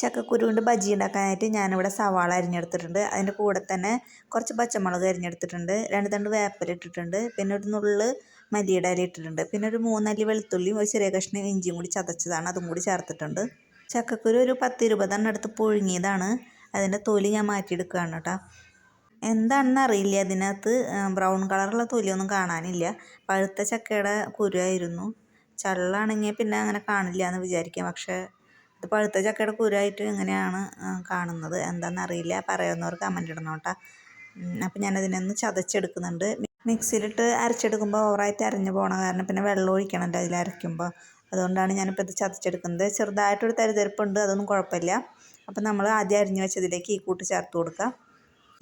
ചക്കക്കുരു കൊണ്ട് ബജി ഉണ്ടാക്കാനായിട്ട് ഞാനിവിടെ സവാള അരിഞ്ഞെടുത്തിട്ടുണ്ട്. അതിന്റെ കൂടെ തന്നെ കുറച്ച് പച്ചമുളക് അരിഞ്ഞെടുത്തിട്ടുണ്ട്. രണ്ട് തണ്ട് വേപ്പില ഇട്ടിട്ടുണ്ട്. പിന്നെ ഒരു നുള്ള് മല്ലിയുടെ ഇല ഇട്ടിട്ടുണ്ട്. പിന്നെ ഒരു മൂന്നല്ലി വെളുത്തുള്ളിയും ഒരു ചെറിയ കഷ്ണം ഇഞ്ചിയും കൂടി ചതച്ചതാണ്. അതും കൂടി ചേർത്തിട്ടുണ്ട്. ചക്കക്കുരു ഒരു പത്ത് ഇരുപതെണ്ണം എടുത്ത് പുഴുങ്ങിയതാണ്. അതിന്റെ തൊലി ഞാൻ മാറ്റിയെടുക്കുകയാണ് കേട്ടോ. എന്താണെന്ന് അറിയില്ല അതിനകത്ത് ബ്രൗൺ കളറുള്ള തൊലിയൊന്നും കാണാനില്ല. പഴുത്ത ചക്കയുടെ കുരുവായിരുന്നു ചള്ളാണെങ്കിൽ പിന്നെ അങ്ങനെ കാണില്ല എന്ന് വിചാരിക്കാം. പക്ഷേ ഇത് പഴുത്ത ചക്കയുടെ കുരുവായിട്ട് ഇങ്ങനെയാണ് കാണുന്നത്? എന്താണെന്നറിയില്ല പറയുന്നവർ കമന്റ് ഇടണം കേട്ടോ അപ്പം ഞാനതിനൊന്ന് ചതച്ചെടുക്കുന്നുണ്ട്. മിക്സിയിലിട്ട് അരച്ചെടുക്കുമ്പോൾ ഓവറായിട്ട് അരഞ്ഞു പോകണ കാരണം പിന്നെ വെള്ളം ഒഴിക്കണമല്ലോ അതിൽ അരയ്ക്കുമ്പോൾ അതുകൊണ്ടാണ് ഞാനിപ്പോൾ ഇത് ചതച്ചെടുക്കുന്നത്. ചെറുതായിട്ടൊരു തരിതരിപ്പുണ്ട് അതൊന്നും കുഴപ്പമില്ല. അപ്പം നമ്മൾ ആദ്യം അരിഞ്ഞു വെച്ചതിലേക്ക് ഈ കൂട്ട് ചേർത്ത് കൊടുക്കുക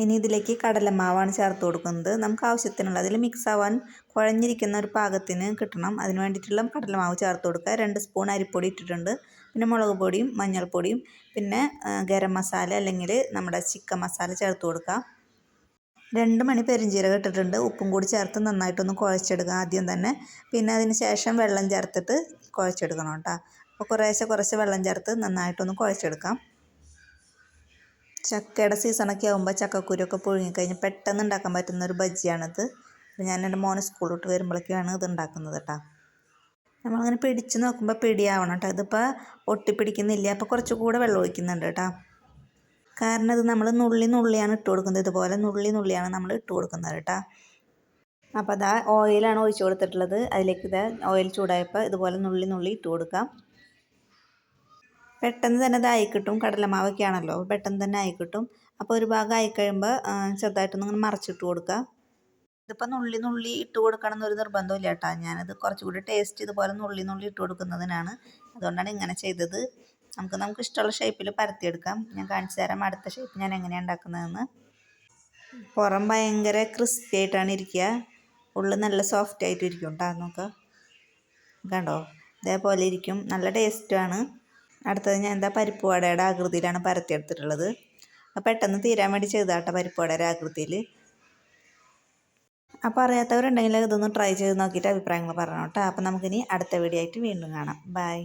ഇനി ഇതിലേക്ക് കടലമാവാണ് ചേർത്ത് കൊടുക്കുന്നത്. നമുക്ക് ആവശ്യത്തിനുള്ള അതിൽ മിക്സ് ആവാൻ കുഴഞ്ഞിരിക്കുന്ന ഒരു പാകത്തിന് കിട്ടണം. അതിന് വേണ്ടിയിട്ടുള്ള കടലമാവ് ചേർത്ത് കൊടുക്കുക. രണ്ട് സ്പൂൺ അരിപ്പൊടി ഇട്ടിട്ടുണ്ട്. പിന്നെ മുളക് പൊടിയും മഞ്ഞൾപ്പൊടിയും. പിന്നെ ഗരം മസാല അല്ലെങ്കിൽ നമ്മുടെ ചിക്കൻ മസാല ചേർത്ത് കൊടുക്കുക. രണ്ട് മണി പെരിഞ്ചീരകം ഇട്ടിട്ടുണ്ട്. ഉപ്പും കൂടി ചേർത്ത് നന്നായിട്ടൊന്ന് കുഴച്ചെടുക്കുക ആദ്യം തന്നെ. പിന്നെ അതിന് ശേഷം വെള്ളം ചേർത്തിട്ട് കുഴച്ചെടുക്കണം കേട്ടോ. അപ്പോൾ കുറേശ്ശെ കുറച്ച് വെള്ളം ചേർത്ത് നന്നായിട്ടൊന്ന് കുഴച്ചെടുക്കാം. ചക്കയുടെ സീസണൊക്കെ ആകുമ്പോൾ ചക്കക്കുരുവൊക്കെ പുഴുങ്ങിക്കഴിഞ്ഞ് പെട്ടെന്ന് ഉണ്ടാക്കാൻ പറ്റുന്ന ഒരു ബജ്ജിയാണിത്. ഞാൻ എന്റെ മോനെ സ്കൂൾ വിട്ട് വരുമ്പോഴേക്കാണ് ഇത് ഉണ്ടാക്കുന്നത് കേട്ടോ നമ്മളങ്ങനെ പിടിച്ച് നോക്കുമ്പോൾ പിടിയാവണം കേട്ടോ ഇതിപ്പോൾ ഒട്ടിപ്പിടിക്കുന്നില്ല. അപ്പോൾ കുറച്ചുകൂടെ വെള്ളം ഒഴിക്കുന്നുണ്ട് കേട്ടോ കാരണം ഇത് നമ്മൾ നുള്ളി നുള്ളിയാണ് ഇട്ട് കൊടുക്കുന്നത്. ഇതുപോലെ നുള്ളി നുള്ളിയാണ് നമ്മൾ ഇട്ട് കൊടുക്കുന്നത് കേട്ടോ അപ്പോൾ അതാ ഓയിലാണ് ഒഴിച്ച് കൊടുത്തിട്ടുള്ളത്. അതിലേക്ക് ഇത് ഓയിൽ ചൂടായപ്പോൾ ഇതുപോലെ നുള്ളി നുള്ളി ഇട്ട് കൊടുക്കാം. പെട്ടെന്ന് തന്നെ ഇതായി കിട്ടും കടലമാവൊക്കെ ആണല്ലോ പെട്ടെന്ന് തന്നെ ആയി കിട്ടും അപ്പോൾ ഒരു ഭാഗം ആയി കഴിയുമ്പോൾ ചെറുതായിട്ടൊന്ന് ഇങ്ങനെ മറിച്ചിട്ട് കൊടുക്കുക ഇതിപ്പോൾ നുള്ളി നുള്ളി ഇട്ട് കൊടുക്കണം എന്നൊരു നിർബന്ധമില്ല കേട്ടോ. ഞാനത് കുറച്ചുകൂടി ടേസ്റ്റ് ഇതുപോലെ നുള്ളി നുള്ളി ഇട്ട് കൊടുക്കുന്നതിനാണ്. അതുകൊണ്ടാണ് ഇങ്ങനെ ചെയ്തത്. നമുക്ക് നമുക്ക് ഇഷ്ടമുള്ള ഷേപ്പിൽ പരത്തിയെടുക്കാം. ഞാൻ കാണിച്ചു തരാം അടുത്ത ഷേപ്പ് ഞാൻ എങ്ങനെയാണ് ഉണ്ടാക്കുന്നതെന്ന്. പുറം ഭയങ്കര ക്രിസ്പി ആയിട്ടാണ് ഇരിക്കുക. ഉള്ളിൽ നല്ല സോഫ്റ്റ് ആയിട്ട് ഇരിക്കും കേട്ടോ. നമുക്ക് കണ്ടോ? ഇതേപോലെ ഇരിക്കും. നല്ല ടേസ്റ്റുമാണ് അടുത്തത് ഞാൻ എന്താ പരിപ്പ് വടയുടെ ആകൃതിയിലാണ് പരത്തിയെടുത്തിട്ടുള്ളത്. പെട്ടെന്ന് തീരാൻ വേണ്ടി ചെയ്താട്ട പരിപ്പ് വടയുടെ ആകൃതിയിൽ. അപ്പോൾ അറിയാത്തവരുണ്ടെങ്കിൽ ഇതൊന്ന് ട്രൈ ചെയ്ത് നോക്കിയിട്ട് അഭിപ്രായങ്ങൾ പറഞ്ഞോട്ടോ. അപ്പോൾ നമുക്കിനി അടുത്ത വീഡിയോ ആയിട്ട് വീണ്ടും കാണാം. ബൈ